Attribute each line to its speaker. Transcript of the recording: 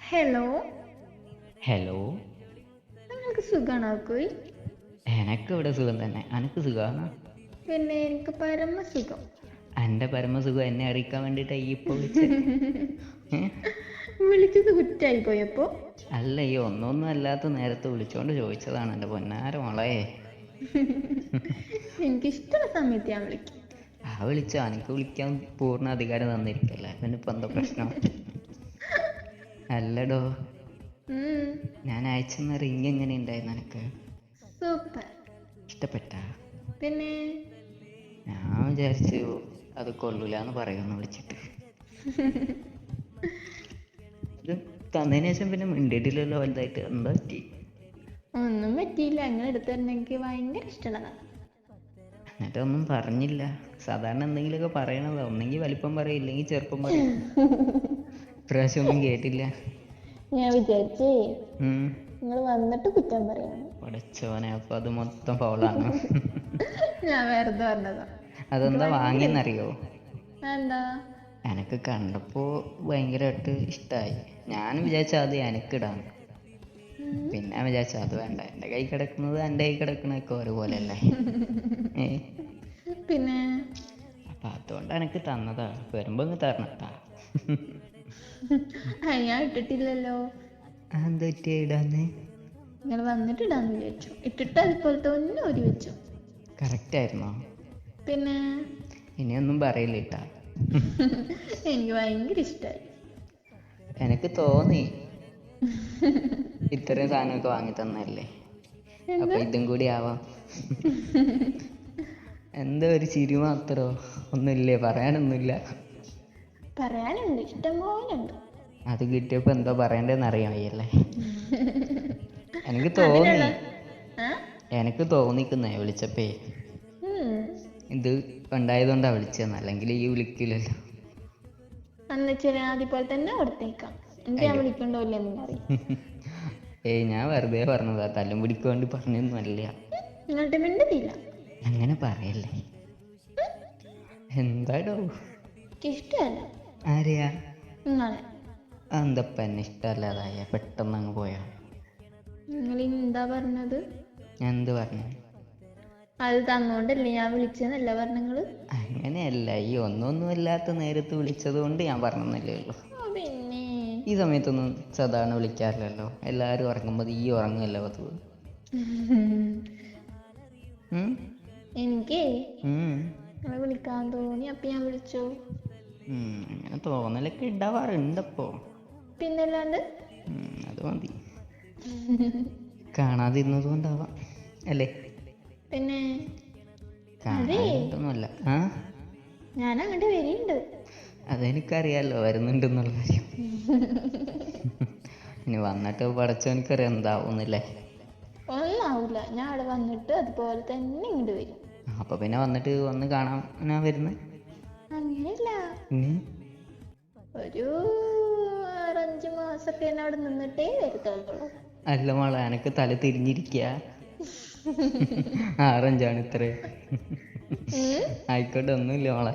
Speaker 1: Hello
Speaker 2: hello
Speaker 1: നിങ്ങൾക്ക് സുഖാണോ കോയി?
Speaker 2: എനക്ക് ഇവിടെ സുഖം തന്നെ. അനക്ക് സുഖമാണ്
Speaker 1: പിന്നെ എനിക്ക് പരമസുഖം.
Speaker 2: എന്റെ പരമസുഖം എന്നെ അറിയിക്കാൻ വേണ്ടിയിട്ടാണ് ഈ ഇപ്പൊ വിളിച്ചത്
Speaker 1: വിളിച്ചത് കുറ്റായി പോയപ്പോ
Speaker 2: അല്ല ഈ ഒന്നൊന്നും അല്ലാത്ത നേരത്തെ വിളിച്ചോണ്ട് ചോദിച്ചതാണ് എന്റെ പൊന്നാര മോളെ.
Speaker 1: എനിക്ക് ഇഷ്ടമുള്ള സമയത്ത് ഞാൻ വിളിക്കും.
Speaker 2: ആ വിളിച്ചോ? എനിക്ക് വിളിക്കാൻ പൂർണ അധികാരം തന്നിരിക്കല്ലേ? പിന്നെ ഇപ്പം എന്താ പ്രശ്നം? അല്ലടോ. ഞാൻ അയച്ചെന്ന റിങ് എങ്ങനെ ഉണ്ടായിരുന്നു നിനക്ക്?
Speaker 1: സൂപ്പർ.
Speaker 2: ഇഷ്ടപ്പെട്ട?
Speaker 1: പിന്നെ?
Speaker 2: ഞാൻ വിചാരിച്ചു അത് കൊള്ളൂല എന്ന് പറയുമെന്ന് വിളിച്ചിട്ട്. ഇത് തന്നതിന് ശേഷം പിന്നെ മിണ്ടിയിട്ടില്ലല്ലോ വലുതായിട്ട്. എന്താ പറ്റി?
Speaker 1: ഒന്നും പറ്റിയില്ല. അങ്ങനെ എടുത്തിരുന്ന എനിക്ക് ഭയങ്കര ഇഷ്ടമുള്ളതാണ്
Speaker 2: എന്നിട്ടൊന്നും പറഞ്ഞില്ല. സാധാരണ എന്തെങ്കിലുമൊക്കെ പറയണതാ. ഒന്നെങ്കിൽ വലിപ്പം പറയും ഇല്ലെങ്കിൽ ചെറുപ്പം പറയും. ഇപ്രാവശ്യം ഒന്നും കേട്ടില്ല.
Speaker 1: ഞാൻ വിചാരിച്ചേ. നിങ്ങൾ വന്നിട്ട് കുറ്റം പറയാം
Speaker 2: പഠിച്ചവനെ അപ്പൊ അത് മൊത്തം ഫൗളാണ്.
Speaker 1: ഞാൻ വെറുതെ പറഞ്ഞതാ.
Speaker 2: അതെന്താ വാങ്ങിയെന്നറിയോ?
Speaker 1: എന്താ?
Speaker 2: എനക്ക് കണ്ടപ്പോ ഭയങ്കരമായിട്ട് ഇഷ്ടായി. ഞാൻ വിചാരിച്ച അത് എനിക്കിടാണ് പിന്നെ വിചാരിച്ച അത് വേണ്ട. എന്റെ കൈ കിടക്കുന്നത് എന്റെ കൈ കിടക്കണൊക്കെ ഒരുപോലെ അല്ലേ
Speaker 1: പിന്നെ?
Speaker 2: അപ്പൊ അതുകൊണ്ട് എനക്ക് തന്നതാ. വരുമ്പോ ഇങ്ങ് തരണം കേട്ടാ
Speaker 1: ആ, ഞാൻ ഇട്ടിട്ടില്ലല്ലോ.
Speaker 2: എന്താ പറ്റിയ ഇടാന്ന്
Speaker 1: നിങ്ങൾ വന്നിട്ട് ഇടാന്ന് വിചാരിച്ചു. ഇട്ടിട്ട് അതുപോലത്തെ ഒന്നും ഒരു വെച്ചു.
Speaker 2: കറക്റ്റ് ആയിരുന്നോ?
Speaker 1: പിന്നെ?
Speaker 2: ഇനിയൊന്നും പറയില്ല
Speaker 1: എനിക്ക് ഭയങ്കര ഇഷ്ടമായി
Speaker 2: എനക്ക് തോന്നി. ഇത്രയും സാധനമൊക്കെ വാങ്ങി തന്നല്ലേ അപ്പൊ ഇതും കൂടി ആവാം. എന്താ ഒരു ചിരി മാത്രോ? ഒന്നുമില്ലേ? പറയാനൊന്നുമില്ല.
Speaker 1: പറയാനുണ്ട് ഇഷ്ടം പോലെ ഉണ്ട്
Speaker 2: അത് കിട്ടിയപ്പോ എന്താ പറയണ്ടേന്ന് അറിയാൻ വയ്യല്ലേ എനിക്ക് തോന്നി? എനിക്ക് തോന്നിക്കുന്നേ വിളിച്ചപ്പേ. ഇത് ഉണ്ടായതുകൊണ്ടാ വിളിച്ചതെന്ന് അല്ലെങ്കിൽ ഈ വിളിക്കില്ലല്ലോ.
Speaker 1: അതുപോലെ തന്നെ കൊടുത്തേക്കാം.
Speaker 2: ഏയ് ഞാൻ വെറുതെ പറഞ്ഞതാ. തല്ലും പിടിക്കൊണ്ട് പറഞ്ഞൊന്നും അല്ല അങ്ങനെ പറയല്ലേ. എന്താടോ?
Speaker 1: ഇഷ്ടമല്ല
Speaker 2: ആരെയാ?
Speaker 1: നിങ്ങളെ.
Speaker 2: എന്തപ്പ എന്നെ ഇഷ്ടമല്ലാതായ? പെട്ടെന്ന് അങ്ങ് പോയാ?
Speaker 1: നിങ്ങൾ എന്താ പറഞ്ഞത്?
Speaker 2: ഞാൻ എന്ത് പറഞ്ഞു?
Speaker 1: അത് തന്നോണ്ടല്ലേ ഞാൻ വിളിച്ചതെന്നല്ല പറഞ്ഞങ്ങൾ
Speaker 2: അങ്ങനെയല്ല. ഈ ഒന്നൊന്നും ഇല്ലാത്ത നേരത്ത് വിളിച്ചത് കൊണ്ട് ഞാൻ പറഞ്ഞല്ലേ ഉള്ളൂ.
Speaker 1: പിന്നെ.
Speaker 2: ഈ സമയത്തൊന്നും സാധാരണ വിളിക്കാറില്ലല്ലോ. എല്ലാരും ഉറങ്ങുമ്പോൾ ഈ ഉറങ്ങുമല്ലോ പതിവ്. ഉം?
Speaker 1: എനിക്ക്
Speaker 2: ഉം.
Speaker 1: നിങ്ങളെ വിളിക്കാൻ തോന്നി അപ്പൊ ഞാൻ വിളിച്ചു.
Speaker 2: അങ്ങനെ തോന്നലൊക്കെ ഉണ്ടാവാറുണ്ടപ്പോ
Speaker 1: പിന്നല്ലാണ്ട്?
Speaker 2: അത് മതി. കാണാതിരുന്നത് കൊണ്ടാവാം. അല്ലേ?
Speaker 1: പിന്നെ?
Speaker 2: കാണാതിട്ടൊന്നുമല്ല ആ?
Speaker 1: ഞാൻ അങ്ങോട്ട് വരിയുണ്ട്
Speaker 2: അതെനിക്കറിയാലോ വരുന്നുണ്ടെന്നുള്ള കാര്യം. ഇനി വന്നിട്ട് പടച്ചവനിക്കറിയാം എന്താവുന്നില്ലേ.
Speaker 1: ഒന്നാവൂല. ഞാൻ അവിടെ വന്നിട്ട് അതുപോലെ തന്നെ ഇങ്ങോട്ട് വരും.
Speaker 2: അപ്പൊ പിന്നെ വന്നിട്ട് വന്ന് കാണാൻ ഞാൻ വരുന്നത്
Speaker 1: അങ്ങനെയല്ല. ഒരു ആറഞ്ച് മാസൊക്കെ അവിടെ നിന്നിട്ടേ വരുത്തുള്ളൂ.
Speaker 2: അല്ല മോളെ എനക്ക് തല തിരിഞ്ഞിരിക്ക. ആറഞ്ചാണ് ഇത്ര. ആയിക്കോട്ടെ ഒന്നുമില്ല മോളെ.